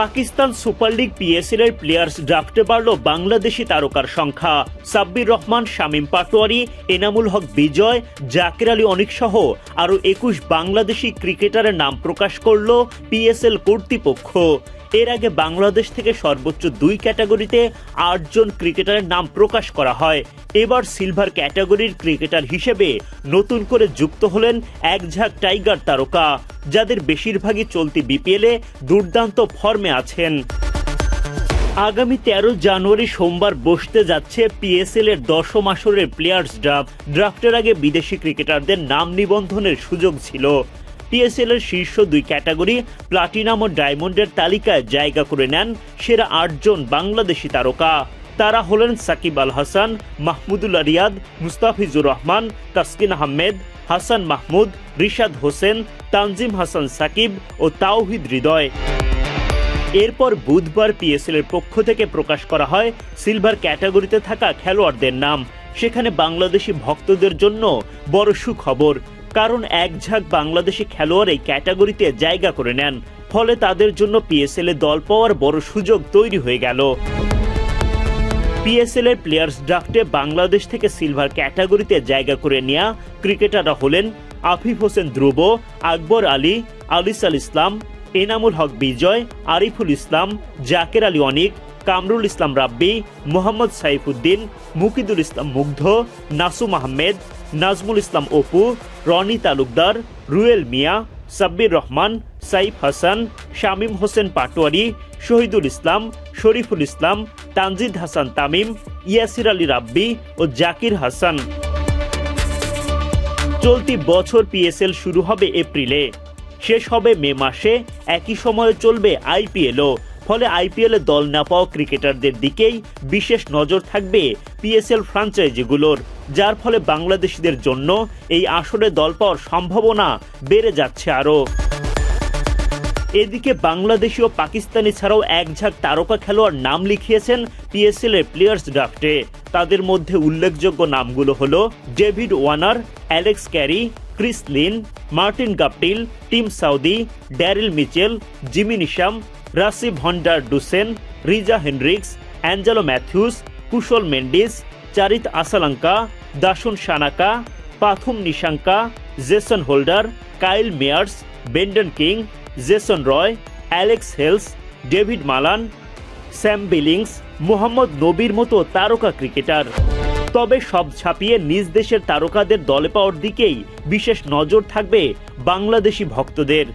Pakistan super league P S L এর players ড্রাফটে বাড়ল বাংলাদেশি তারকার সংখ্যা। সাব্বির রহমান, শামীম পাটোয়ারি, এনামুল হক বিজয়, জাকির আলী অনিক সহ আরও একুশ বাংলাদেশি ক্রিকেটারের নাম প্রকাশ করল পিএসএল কর্তৃপক্ষ। এর আগে বাংলাদেশ থেকে সর্বোচ্চ দুই ক্যাটাগরিতে আটজন ক্রিকেটারের নাম প্রকাশ করা হয়। এবার সিলভার ক্যাটাগরির ক্রিকেটার হিসেবে নতুন করে যুক্ত হলেন এক ঝাঁক টাইগার তারকা, যাদের বেশিরভাগই চলতি বিপিএলে দুর্দান্ত ফর্মে আছেন। আগামী তেরো জানুয়ারি সোমবার বসতে যাচ্ছে পিএসএল এর দশম আসরের প্লেয়ার্স ড্রাফট ড্রাফটের আগে বিদেশি ক্রিকেটারদের নাম নিবন্ধনের সুযোগ ছিল। পিএসএল এর শীর্ষ দুই ক্যাটাগরি, প্লাটিনাম ও ডায়মন্ডের তালিকায় জায়গা করে নেন সেরা আটজন বাংলাদেশি তারকা। তারা হলেন সাকিব আল হাসান, মাহমুদুল্লাহ রিয়াদ, মুস্তাফিজুর রহমান, তাসকিন আহমেদ, হাসান মাহমুদ, রিশাদ হোসেন, তানজিম হাসান সাকিব ও তাওহিদ হৃদয়। এরপর বুধবার পিএসএল এর পক্ষ থেকে প্রকাশ করা হয় সিলভার ক্যাটাগরিতে থাকা খেলোয়াড়দের নাম। সেখানে বাংলাদেশি ভক্তদের জন্য বড় সুখবর। কারণ এক ঝাঁক বাংলাদেশি খেলোয়াড় এই ক্যাটাগরিতে জায়গা করে নেন। ফলে তাদের জন্য পিএসএল এ দল পাওয়ার বড় সুযোগ তৈরি হয়ে গেল। পিএসএল এর প্লেয়ার্স ড্রাফটে বাংলাদেশ থেকে সিলভার ক্যাটাগরিতে জায়গা করে নেওয়া ক্রিকেটাররা হলেন আফিফ হোসেন ধ্রুব, আকবর আলী, আলিস আল ইসলাম, এনামুল হক বিজয়, আরিফুল ইসলাম, জাকের আলী অনিক কামরুল ইসলাম রাব্বি, মোহাম্মদ সাইফুদ্দিন, মুকিদুল ইসলাম মুগ্ধ, নাসুম আহমেদ, নাজমুল ইসলাম অপু, রনি তালুকদার, রুয়েল মিয়া, সাব্বির রহমান, সাইফ হাসান, শামীম হোসেন পাটোয়ারি, শহীদুল ইসলাম, শরীফুল ইসলাম, তানজিদ হাসান তামিম, ইয়াসির আলী রাব্বি ও জাকির হাসান। চলতি বছর পিএসএল শুরু হবে এপ্রিলে। শেষ হবে মে মাসে। একই সময়ে চলবে আইপিএলও। ফলে আইপিএলে দল না পাওয়া ক্রিকেটারদের দিকেই বিশেষ নজর থাকবে পিএসএল ফ্রাঞ্চাইজিগুলোর, যার ফলে বাংলাদেশিদের জন্য এই আসরে দল পাওয়ার সম্ভাবনা বেড়ে যাচ্ছে আরও। এদিকে বাংলাদেশি ও পাকিস্তানি ছাড়াও এক ঝাঁক তারকা খেলোয়াড় নাম লিখিয়েছেন পিএসএল এর প্লেয়ার্স ড্রাফটে। তাদের মধ্যে উল্লেখযোগ্য নামগুলো হলো David Warner Alex Carey, Chris Lynn, Martin Guptill, Tim Southee, Daryl Mitchell, Jimmy Neesham Rassie van der Dussen, Reeza Hendricks, Angelo Mathews, Kusal Mendis, Charith Asalanka, Dasun Shanaka Pathum Nissanka, Jason Holder, Kyle Mayers, Brandon King, Jason Roy, Alex Hales, David Malan, Sam Billings, Mohammad নবীর মতো তারকা cricketer. তবে সব ছাপিয়ে নিজ দেশের তারকাদের দলে পাওয়ার দিকেই বিশেষ নজর থাকবে বাংলাদেশি ভক্তদের।